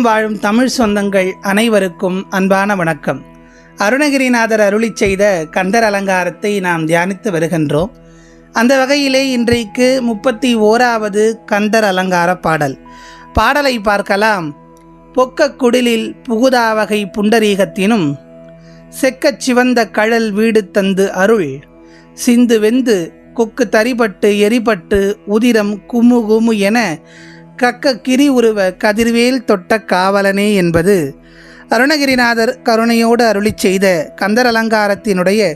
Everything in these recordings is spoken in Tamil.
உலகெங்கும் வாழும் தமிழ் சொந்தங்கள் அனைவருக்கும் அன்பான வணக்கம். அருணகிரிநாதர் அருளிச் செய்த கந்தர் அலங்காரத்தை நாம் தியானித்து வருகின்றோம். அந்த வகையிலே இன்றைக்கு முப்பத்தி ஓராவது கந்தர் அலங்கார பாடல். பாடலை பார்க்கலாம். பொக்க குடிலில் புகுதாவகை புண்டரீகத்தினும் செக்கச் சிவந்த கழல் வீடு தந்து அருள். சிந்து வெந்து கொக்கு தரிபட்டு எரிபட்டு உதிரம் குமு குமு என கக்க கிரி உருவ கதிர்வேல் தொட்ட காவலனே என்பது அருணகிரிநாதர் கருணையோடு அருளிச் செய்த கந்தர் அலங்காரத்தினுடைய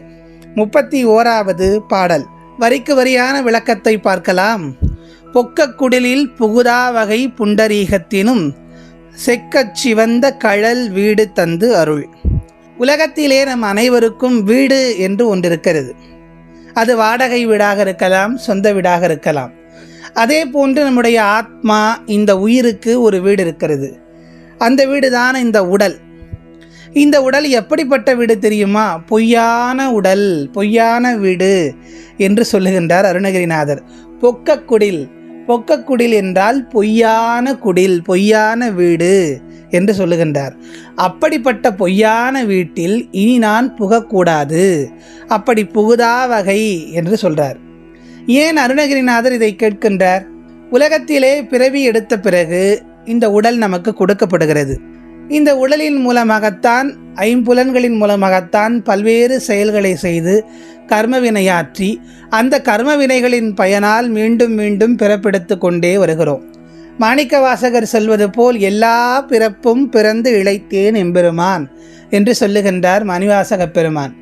முப்பத்தி ஓராவது பாடல். வரிக்கு வரியான விளக்கத்தை பார்க்கலாம். பொக்கக் குடிலில் புகுதா வகை புண்டரீகத்தினும் செக்கச் சிவந்த கழல் வீடு தந்து அருள். உலகத்திலே நம் அனைவருக்கும் வீடு என்று ஒன்று இருக்கிறது அது வாடகை வீடாக இருக்கலாம் சொந்த வீடாக இருக்கலாம். அதே போன்று நம்முடைய ஆத்மா இந்த உயிருக்கு ஒரு வீடு இருக்கிறது. அந்த வீடு தான் இந்த உடல். இந்த உடல் எப்படிப்பட்ட வீடு தெரியுமா? பொய்யான உடல் பொய்யான வீடு என்று சொல்லுகின்றார் அருணகிரிநாதர். பொக்கக்குடில் பொக்கக்குடில் என்றால் பொய்யான குடில் பொய்யான வீடு என்று சொல்லுகின்றார். அப்படிப்பட்ட பொய்யான வீட்டில் இனி நான் புகக்கூடாது. அப்படி புகுதா வகை என்று சொல்கிறார் ஏன் அருணகிரிநாதர் இதை கேட்கின்றார்? உலகத்திலே பிறவி எடுத்த பிறகு இந்த உடல் நமக்கு கொடுக்கப்படுகிறது. இந்த உடலின் மூலமாகத்தான் ஐம்புலன்களின் மூலமாகத்தான் பல்வேறு செயல்களை செய்து கர்மவினையாற்றி அந்த கர்மவினைகளின் பயனால் மீண்டும் மீண்டும் பிறப்பெடுத்து கொண்டே வருகிறோம். மாணிக்க வாசகர் சொல்வது போல் எல்லா பிறப்பும் பிறந்து இழைத்தேன் எம்பெருமான் என்று சொல்லுகின்றார் மணிவாசக பெருமான்.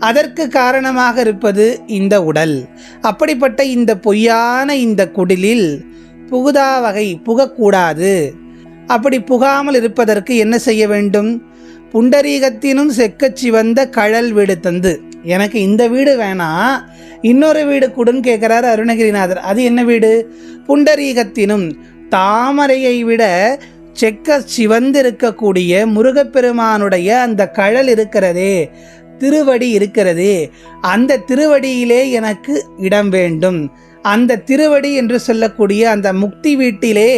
அதற்கு காரணமாக இருப்பது இந்த உடல். அப்படிப்பட்ட இந்த பொய்யான இந்த குடிலில் புகுதா வகை புகக்கூடாது. அப்படி புகாமல் இருப்பதற்கு என்ன செய்ய வேண்டும்? புண்டரீகத்தினும் செக்கச் சிவந்த கழல் வீடு தந்து. எனக்கு இந்த வீடு வேணாம் இன்னொரு வீடு கொடுன்னு கேட்குறாரு அருணகிரிநாதர். அது என்ன வீடு? புண்டரீகத்தினும் தாமரையை விட செக்க சிவந்திருக்கக்கூடிய முருகப்பெருமானுடைய அந்த கழல் இருக்கிறதே. திருவடி இருக்கிறதே. அந்த திருவடியிலே எனக்கு இடம் வேண்டும். அந்த திருவடி என்று சொல்லக்கூடிய அந்த முக்தி வீட்டிலே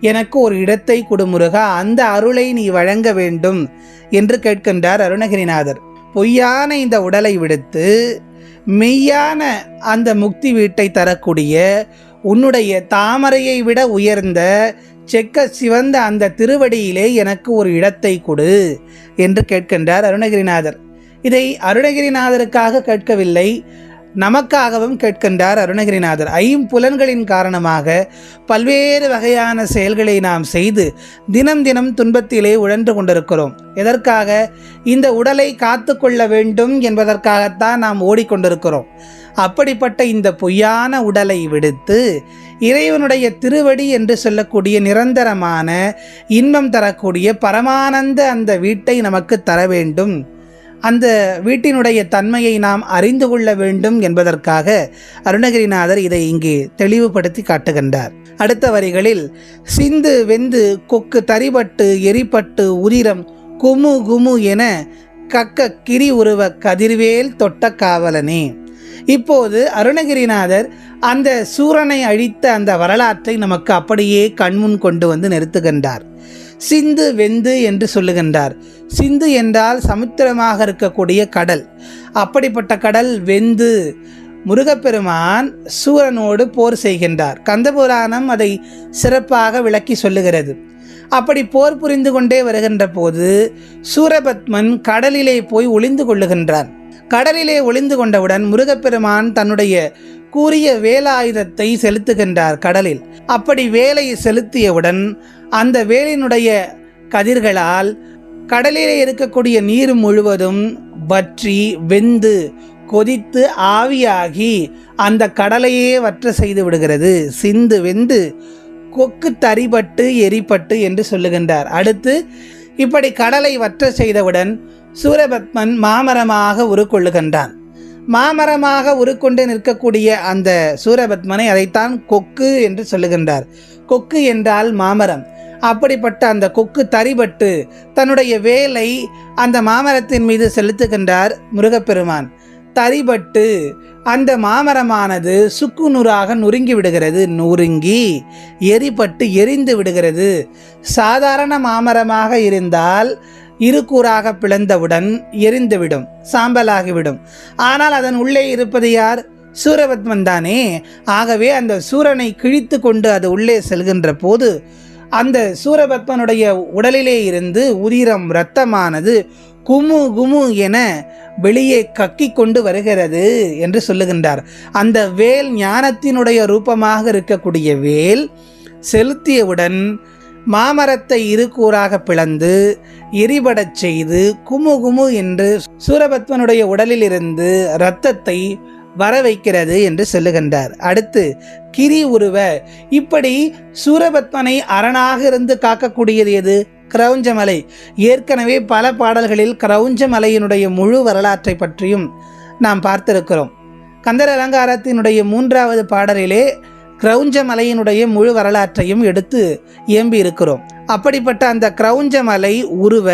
எனக்கு ஒரு இடத்தை கொடுமுருகா அந்த அருளை நீ வழங்க வேண்டும் என்று கேட்கின்றார் அருணகிரிநாதர். பொய்யான இந்த உடலை விடுத்து மெய்யான அந்த முக்தி வீட்டை தரக்கூடிய உன்னுடைய தாமரையை விட உயர்ந்த செக்க சிவந்த அந்த திருவடியிலே எனக்கு ஒரு இடத்தை கொடு என்று கேட்கின்றார் அருணகிரிநாதர். இதை அருணகிரிநாதருக்காக கேட்கவில்லை நமக்காகவும் கேட்கின்றார் அருணகிரிநாதர். ஐம்புலன்களின் காரணமாக பல்வேறு வகையான செயல்களை நாம் செய்து தினம் தினம் துன்பத்திலே உழன்று கொண்டிருக்கிறோம். எதற்காக? இந்த உடலை காத்து கொள்ள வேண்டும் என்பதற்காகத்தான் நாம் ஓடிக்கொண்டிருக்கிறோம். அப்படிப்பட்ட இந்த பொய்யான உடலை விடுத்து இறைவனுடைய திருவடி என்று சொல்லக்கூடிய நிரந்தரமான இன்பம் தரக்கூடிய பரமானந்த அந்த வீட்டை நமக்கு தர வேண்டும். அந்த வீட்டினுடைய தன்மையை நாம் அறிந்து கொள்ள வேண்டும் என்பதற்காக அருணகிரிநாதர் இதை இங்கே தெளிவுபடுத்தி காட்டுகின்றார். அடுத்த வரிகளில் சிந்து வெந்து கொக்கு தரிபட்டு எரிபட்டு உதிரம் குமு குமு என கக்க கிரி உருவ கதிர்வேல் தொட்ட காவலனே. இப்போது அருணகிரிநாதர் அந்த சூரனை அழித்த அந்த வரலாற்றை நமக்கு அப்படியே கண்முன் கொண்டு வந்து நிறுத்துகின்றார். சிந்து வெந்து என்று சொல்லுகின்றார். சிந்து என்றால் சமுத்திரமாக இருக்கக்கூடிய கடல். அப்படிப்பட்ட கடல் வெந்து முருகப்பெருமான் சூரனோடு போர் செய்கின்றார். கந்தபுராணம் அதை சிறப்பாக விளக்கி சொல்லுகிறது. அப்படி போர் புரிந்து கொண்டே வருகின்ற போது சூரபத்மன் கடலிலே போய் ஒளிந்து கொள்ளுகின்றான். கடலிலே ஒளிந்து கொண்டவுடன் முருகப்பெருமான் தன்னுடைய கூறிய வேலாயுதத்தை செலுத்துகின்றார் கடலில். அப்படி வேலை செலுத்தியவுடன் அந்த வேலினுடைய கதிர்களால் கடலிலே இருக்கக்கூடிய நீர் முழுவதும் வற்றி வெந்து கொதித்து ஆவியாகி அந்த கடலையே வற்ற செய்து விடுகிறது. சிந்து வெந்து கொக்கு தரிபட்டு எரிபட்டு என்று சொல்லுகின்றார். அடுத்து இப்படி கடலை வற்ற செய்தவுடன் சூரபத்மன் மாமரமாக உருக்கொள்ளுகின்றான். மாமரமாக உருக்கொண்டு நிற்கக்கூடிய அந்த சூரபத்மனை அதைத்தான் கொக்கு என்று சொல்லுகின்றார். கொக்கு என்றால் மாமரம். அப்படிப்பட்ட அந்த கொக்கு தரிபட்டு தன்னுடைய வேலை அந்த மாமரத்தின் மீது செலுத்துகின்றார் முருகப்பெருமான். தரிபட்டு அந்த மாமரமானது சுக்கு நூறாக நொறுங்கி விடுகிறது நொறுங்கி எரிபட்டு எரிந்து விடுகிறது. சாதாரண மாமரமாக இருந்தால் இருக்கூறாக பிளந்தவுடன் எரிந்துவிடும் சாம்பலாகிவிடும் ஆனால் அதன் உள்ளே இருப்பது யார்? சூரபத்மன் தானே. ஆகவே அந்த சூரனை கிழித்து கொண்டு அது உள்ளே செல்கின்ற போது அந்த சூரபத்மனுடைய உடலிலே இருந்து உதிரம் இரத்தமானது குமு குமு என வெளியே கக்கி கொண்டு வருகிறது என்று சொல்லுகின்றார். அந்த வேல் ஞானத்தினுடைய ரூபமாக இருக்கக்கூடிய வேல் செலுத்தியவுடன் மாமரத்தை இரு கூறாக பிளந்து எரிபடச் செய்து குமு குமு என்று சூரபத்மனுடைய உடலிலிருந்து இரத்தத்தை வர வைக்கிறது என்று சொல்லுகின்றார். அடுத்து கிரி உருவ. இப்படி சூரபத்மனை அரணாக இருந்து காக்கக்கூடியது எது? கிரௌஞ்சமலை. ஏற்கனவே பல பாடல்களில் கிரௌஞ்சமலையினுடைய முழு வரலாற்றை பற்றியும் நாம் பார்த்திருக்கிறோம். கந்தர் அலங்காரத்தினுடைய மூன்றாவது பாடலிலே கிரௌஞ்ச மலையினுடைய முழு வரலாற்றையும் எடுத்து இயம்பி இருக்கிறோம் அப்படிப்பட்ட அந்த கிரௌஞ்சமலை உருவ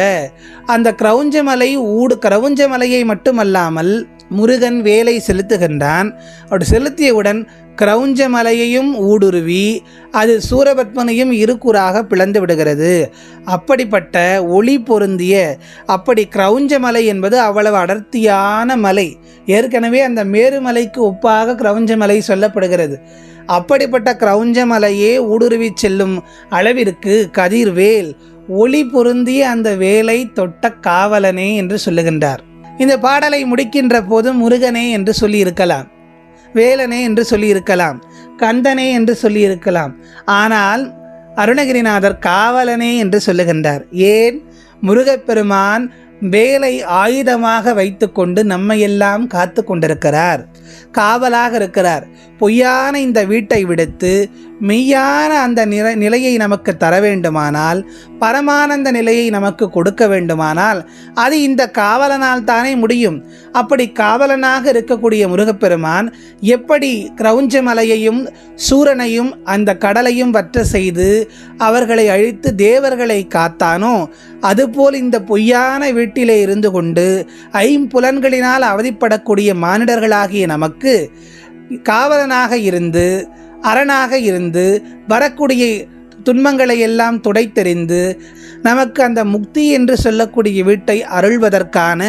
அந்த கிரௌஞ்சமலை ஊடு கிரௌஞ்சமலையை மட்டுமல்லாமல் முருகன் வேலை செலுத்துகின்றான். அப்படி செலுத்தியவுடன் கிரௌஞ்ச மலையையும் ஊடுருவி அது சூரபத்மனையும் இருக்கூறாக பிளந்து விடுகிறது. அப்படிப்பட்ட ஒளி பொருந்திய அப்படி கிரௌஞ்ச மலை என்பது அவ்வளவு அடர்த்தியான மலை. ஏற்கனவே அந்த மேருமலைக்கு ஒப்பாக கிரௌஞ்ச மலை சொல்லப்படுகிறது. அப்படிப்பட்ட கிரௌஞ்ச மலையே ஊடுருவி செல்லும் அளவிற்கு கதிர்வேல் ஒளி பொருந்திய அந்த வேலை தொட்ட காவலனே என்று சொல்லுகின்றார். இந்த பாடலை முடிக்கின்ற போது முருகனே என்று சொல்லியிருக்கலாம் வேலனே என்று சொல்லியிருக்கலாம் கந்தனே என்று சொல்லியிருக்கலாம். ஆனால் அருணகிரிநாதர் காவலனே என்று சொல்லுகின்றார். ஏன்? முருகப்பெருமான் வேலை ஆயுதமாக வைத்துக்கொண்டு நம்மையெல்லாம் காத்து கொண்டிருக்கிறார் காவலாக இருக்கிறார். பொய்யான இந்த வீட்டை விடுத்து மெய்யான அந்த நில நிலையை நமக்கு தர வேண்டுமானால் பரமானந்த நிலையை நமக்கு கொடுக்க வேண்டுமானால் அது இந்த காவலனால் தானே முடியும். அப்படி காவலனாக இருக்கக்கூடிய முருகப்பெருமான் எப்படி கிரௌஞ்ச மலையையும் சூரனையும் அந்த கடலையும் வற்ற செய்து அவர்களை அழித்து தேவர்களை காத்தானோ அதுபோல் இந்த பொய்யான வீட்டிலே இருந்து கொண்டு ஐம்புலன்களினால் அவதிப்படக்கூடிய மானிடர்களாகிய நமக்கு காவலனாக இருந்து அரணாக இருந்து வரக்கூடிய துன்பங்களை எல்லாம் துடைத்தெறிந்து நமக்கு அந்த முக்தி என்று சொல்லக்கூடிய வீட்டை அருள்வதற்கான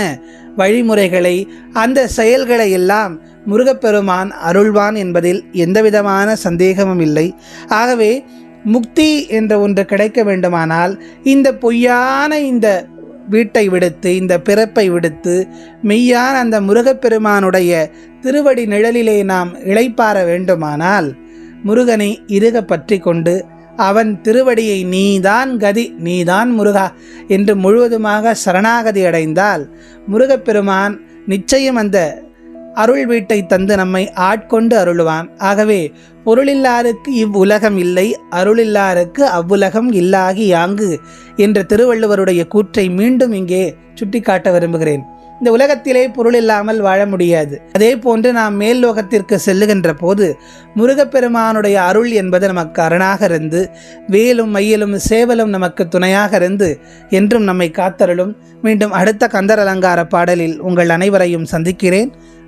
வழிமுறைகளை அந்த செயல்களை எல்லாம் முருகப்பெருமான் அருள்வான் என்பதில் எந்தவிதமான சந்தேகமும் இல்லை. ஆகவே முக்தி என்ற ஒன்று கிடைக்க வேண்டுமானால் இந்த பொய்யான இந்த வீட்டை விடுத்து இந்த பிறப்பை விடுத்து மெய்யான அந்த முருகப்பெருமானுடைய திருவடி நிழலிலே நாம் இழைப்பார வேண்டுமானால் முருகனை இருக பற்றி கொண்டு அவன் திருவடியை நீதான் கதி நீதான் முருகா என்று முழுவதுமாக சரணாகதி அடைந்தால் முருகப்பெருமான் நிச்சயம் அந்த அருள் வீட்டை தந்து நம்மை ஆட்கொண்டு அருளுவான். ஆகவே பொருளில்லாருக்கு இவ்வுலகம் இல்லை அருளில்லாருக்கு அவ்வுலகம் இல்லாகி யாங்கு? என்ற திருவள்ளுவருடைய கூற்றை மீண்டும் இங்கே சுட்டிக்காட்ட விரும்புகிறேன். இந்த உலகத்திலே பொருள் இல்லாமல் வாழ முடியாது. அதே போன்று நாம் மேல் லோகத்திற்கு செல்லுகின்ற போது முருகப்பெருமானுடைய அருள் என்பது நமக்கு அரணாக இருந்து வேலும் மையலும் சேவலும் நமக்கு துணையாக இருந்து என்றும் நம்மை காத்தருளும். மீண்டும் அடுத்த கந்தர் அலங்கார பாடலில் உங்கள் அனைவரையும் சந்திக்கிறேன்.